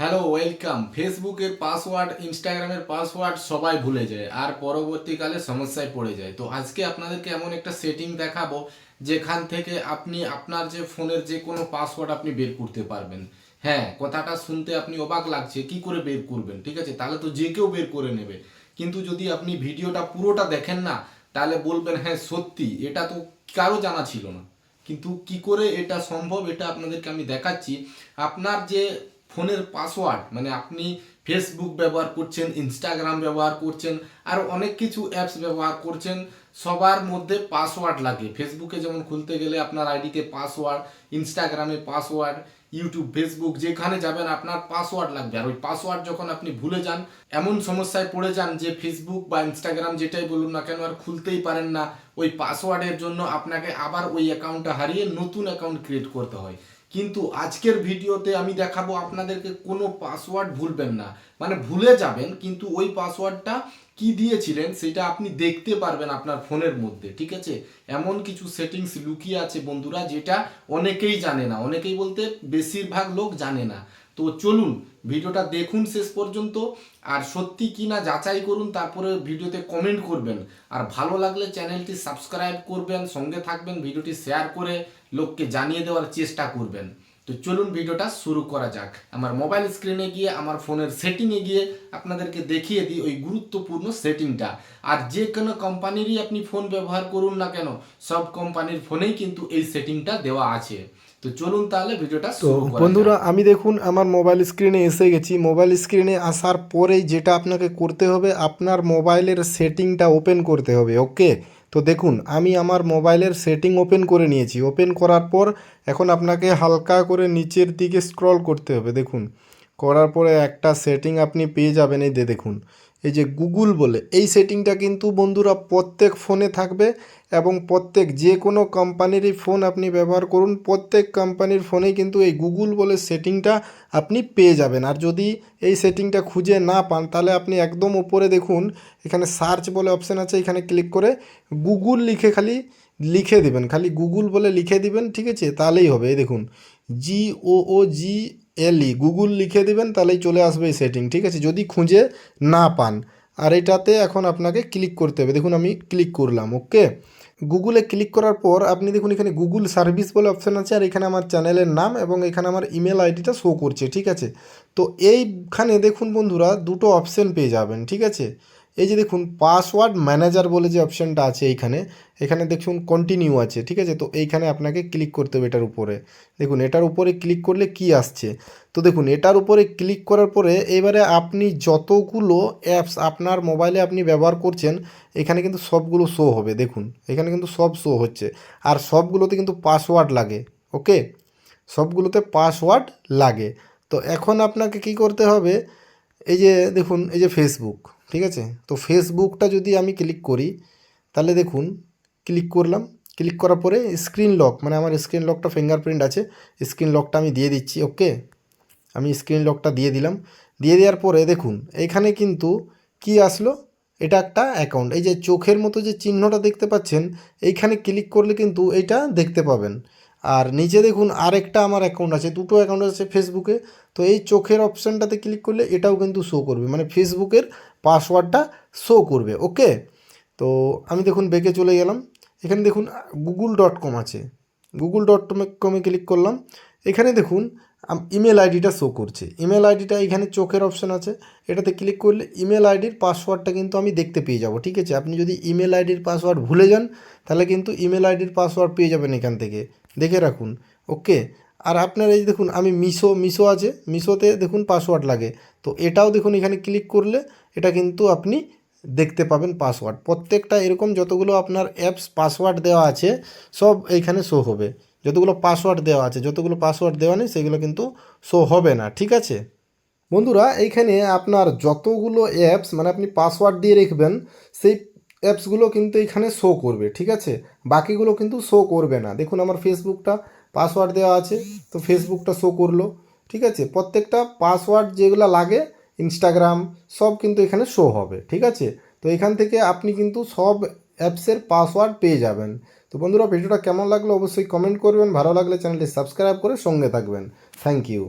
Hello welcome ফেসবুকের password ইনস্টাগ্রামের password সবাই ভুলে যায়, আর পরবর্তীকালে সমস্যায় পড়ে যায়। তো আজকে আপনাদেরকে এমন একটা সেটিং দেখাবো, যেখান থেকে আপনি আপনার যে ফোনের যে কোনো পাসওয়ার্ড আপনি বের করতে পারবেন। হ্যাঁ কথাটা শুনতে আপনি অবাক লাগছে, কি করে বের করবেন, ঠিক আছে? তাহলে তো যে কেউ বের করে নেবে। কিন্তু যদি আপনি ভিডিওটা পুরোটা দেখেন না, তাহলে বলবেন হ্যাঁ সত্যি, এটা তো কারও জানা ছিল না। কিন্তু কি করে এটা সম্ভব, এটা আপনাদেরকে আমি দেখাচ্ছি। আপনার যে ফোনের পাসওয়ার্ড মানে আপনি ফেসবুক ব্যবহার করছেন ইনস্টাগ্রাম ব্যবহার করছেন, আর অনেক কিছু অ্যাপস ব্যবহার করছেন, সবার মধ্যে পাসওয়ার্ড লাগে। ফেসবুকে যেমন খুলতে গেলে আপনার আইডিতে পাসওয়ার্ড ইনস্টাগ্রামে পাসওয়ার্ড ইউটিউব ফেসবুক যেখানে যাবেন আপনার পাসওয়ার্ড লাগবে। আর ওই পাসওয়ার্ড যখন আপনি ভুলে যান, এমন সমস্যায় পড়ে যান যে ফেসবুক বা ইনস্টাগ্রাম যেটাই বলুন না কেন আর খুলতেই পারেন না, ওই পাসওয়ার্ডের জন্য আপনাকে আবার ওই অ্যাকাউন্টটা হারিয়ে নতুন অ্যাকাউন্ট ক্রিয়েট করতে হয়। কিন্তু আজকের ভিডিওতে আমি দেখাবো আপনাদেরকে কোনো পাসওয়ার্ড ভুলবেন না। মানে ভুলে যাবেন, কিন্তু ওই পাসওয়ার্ডটা কি দিয়েছিলেন সেটা আপনি দেখতে পারবেন আপনার ফোনের মধ্যে, ঠিক আছে? এমন কিছু সেটিংস লুকিয়ে আছে বন্ধুরা যেটা অনেকেই জানে না। অনেকেই বলতে বেশিরভাগ লোক জানে না। তো চলুন ভিডিওটা দেখুন শেষ পর্যন্ত, আর সত্যি কি না যাচাই করুন, তারপরে ভিডিওতে কমেন্ট করবেন। আর ভালো লাগলে চ্যানেলটি সাবস্ক্রাইব করবেন, সঙ্গে থাকবেন, ভিডিওটি শেয়ার করে লোককে জানিয়ে দেওয়ার চেষ্টা করবেন। তো চলুন ভিডিওটা শুরু করা যাক। আমার মোবাইল স্ক্রিনে গিয়ে, আমার ফোনের সেটিংয়ে গিয়ে আপনাদেরকে দেখিয়ে দিই ওই গুরুত্বপূর্ণ সেটিংটা আর যে কোনো কোম্পানিরই আপনি ফোন ব্যবহার করুন না কেন, সব কোম্পানির ফোনেই কিন্তু এই সেটিংটা দেওয়া আছে। তো চলুন তাহলে ভিডিওটা তো শুরু করা বন্ধুরা আমি দেখুন আমার মোবাইল স্ক্রিনে এসে গেছি। মোবাইল স্ক্রিনে আসার পরেই যেটা আপনাকে করতে হবে আপনার মোবাইলের সেটিংটা ওপেন করতে হবে ওকে তো দেখুন আমি আমার মোবাইলের সেটিং ওপেন করে নিয়েছি। ওপেন করার পর এখন আপনাকে হালকা করে নিচের দিকে স্ক্রল করতে হবে দেখুন। করার পরে একটা সেটিং আপনি পেয়ে যাবেন এই দেখুন, এই যে গুগল বলে, এই সেটিংটা কিন্তু বন্ধুরা প্রত্যেক ফোনে থাকবে এবং প্রত্যেক যে কোনো কোম্পানিরই ফোন আপনি ব্যবহার করুন, প্রত্যেক কোম্পানির ফোনেই কিন্তু এই গুগল বলে সেটিংটা আপনি পেয়ে যাবেন। আর যদি এই সেটিংটা খুঁজে না পান, তাহলে আপনি একদম উপরে দেখুন, এখানে সার্চ বলে অপশান আছে, এখানে ক্লিক করে গুগল লিখে খালি লিখে দিবেন, খালি গুগল বলে লিখে দিবেন, ঠিক আছে? তাহলেই হবে। এই দেখুন জি ও ও জি এলই, গুগল লিখে দিবেন, তাহলেই চলে আসবে এই সেটিং ঠিক আছে? যদি খুঁজে না পান, আর এটাতে এখন আপনাকে ক্লিক করতে হবে। দেখুন, আমি ক্লিক করলাম ওকে গুগলে ক্লিক করার পর আপনি দেখুন, এখানে গুগল সার্ভিস বলে অপশান আছে, আর এখানে আমার চ্যানেলের নাম এবং এখানে আমার ইমেল আইডিটা শো করছে, ঠিক আছে? তো এইখানে দেখুন বন্ধুরা, দুটো অপশান পেয়ে যাবেন, ঠিক আছে? এই যে দেখুন পাসওয়ার্ড ম্যানেজার বলে যে অপশানটা আছে এইখানে, এখানে দেখুন কন্টিনিউ আছে, ঠিক আছে? তো এইখানে আপনাকে ক্লিক করতে হবে এটার উপরে। দেখুন, এটার উপরে ক্লিক করলে কি আসছে? তো দেখুন, এটার উপরে ক্লিক করার পরে এবারে আপনি যতগুলো অ্যাপস আপনার মোবাইলে আপনি ব্যবহার করছেন, এখানে কিন্তু সবগুলো শো হবে, দেখুন। এখানে কিন্তু সব শো হচ্ছে। আর সবগুলোতে কিন্তু পাসওয়ার্ড লাগে ওকে সবগুলোতে পাসওয়ার্ড লাগে। তো এখন আপনাকে কি করতে হবে? এই যে দেখুন, এই যে ফেসবুক ঠিক আছে? তো ফেসবুকটা যদি আমি ক্লিক করি, তাহলে দেখুন ক্লিক করলাম। ক্লিক করার পরে স্ক্রিন লক মানে আমার স্ক্রিন লকটা ফিঙ্গারপ্রিন্ট আছে। স্ক্রিন লকটা আমি দিয়ে দিচ্ছি ওকে আমি স্ক্রিন লকটা দিয়ে দিলাম। দিয়ে দেওয়ার পরে দেখুন, এখানে কিন্তু কি আসলো? এটা একটা অ্যাকাউন্ট এই যে চোখের মতো যে চিহ্নটা দেখতে পাচ্ছেন, এইখানে ক্লিক করলে কিন্তু এইটা দেখতে পাবেন। আর নিচে দেখুন আরেকটা আমার অ্যাকাউন্ট আছে, দুটো অ্যাকাউন্ট আছে ফেসবুকে তো এই চোখের অপশানটাতে ক্লিক করলে এটাও কিন্তু শো করবে মানে ফেসবুকের পাসওয়ার্ডটা শো করবে ওকে তো আমি দেখুন বেঁকে চলে গেলাম, এখানে দেখুন গুগল ডট কম আছে গুগল ডট কমে ক্লিক করলাম, এখানে দেখুন ইমেল আইডিটা শো করছে ইমেল আইডিটা এখানে চোখের অপশান আছে, এটাতে ক্লিক করলে ইমেল আইডির পাসওয়ার্ডটা কিন্তু আমি দেখতে পেয়ে যাব, ঠিক আছে? আপনি যদি ইমেল আইডির পাসওয়ার্ড ভুলে যান, তাহলে কিন্তু ইমেল আইডির পাসওয়ার্ড পেয়ে যাবেন এখান থেকে। দেখে রাখুন। ওকে? আর আপনার এই দেখুন, আমি মিশো মিশো আছে। মিশোতে দেখুন পাসওয়ার্ড লাগে। তো এটাও দেখুন এখানে ক্লিক করলে এটা কিন্তু আপনি দেখতে পাবেন পাসওয়ার্ড প্রত্যেকটা এরকম যতগুলো আপনার অ্যাপস পাসওয়ার্ড দেওয়া আছে, সব এইখানে শো হবে। যতগুলো পাসওয়ার্ড দেওয়া আছে, যতগুলো পাসওয়ার্ড দেওয়া নেই, সেগুলো কিন্তু শো হবে না। ঠিক আছে? বন্ধুরা, এইখানে আপনার যতগুলো অ্যাপস মানে আপনি পাসওয়ার্ড দিয়ে রাখবেন, সেই অ্যাপসগুলো কিন্তু এখানে শো করবে, ঠিক আছে? বাকিগুলো কিন্তু শো করবে না। দেখুন আমার ফেসবুকটা পাসওয়ার্ড দেওয়া আছে, তো ফেসবুকটা শো করল, ঠিক আছে? প্রত্যেকটা পাসওয়ার্ড যেগুলো লাগে ইনস্টাগ্রাম সব কিন্তু এখানে শো হবে, ঠিক আছে? তো এখান থেকে আপনি কিন্তু সব অ্যাপসের পাসওয়ার্ড পেয়ে যাবেন। তো বন্ধুরা, ভিডিওটা কেমন লাগল অবশ্যই কমেন্ট করবেন, ভালো লাগলে চ্যানেলটি সাবস্ক্রাইব করে সঙ্গে থাকবেন। Thank you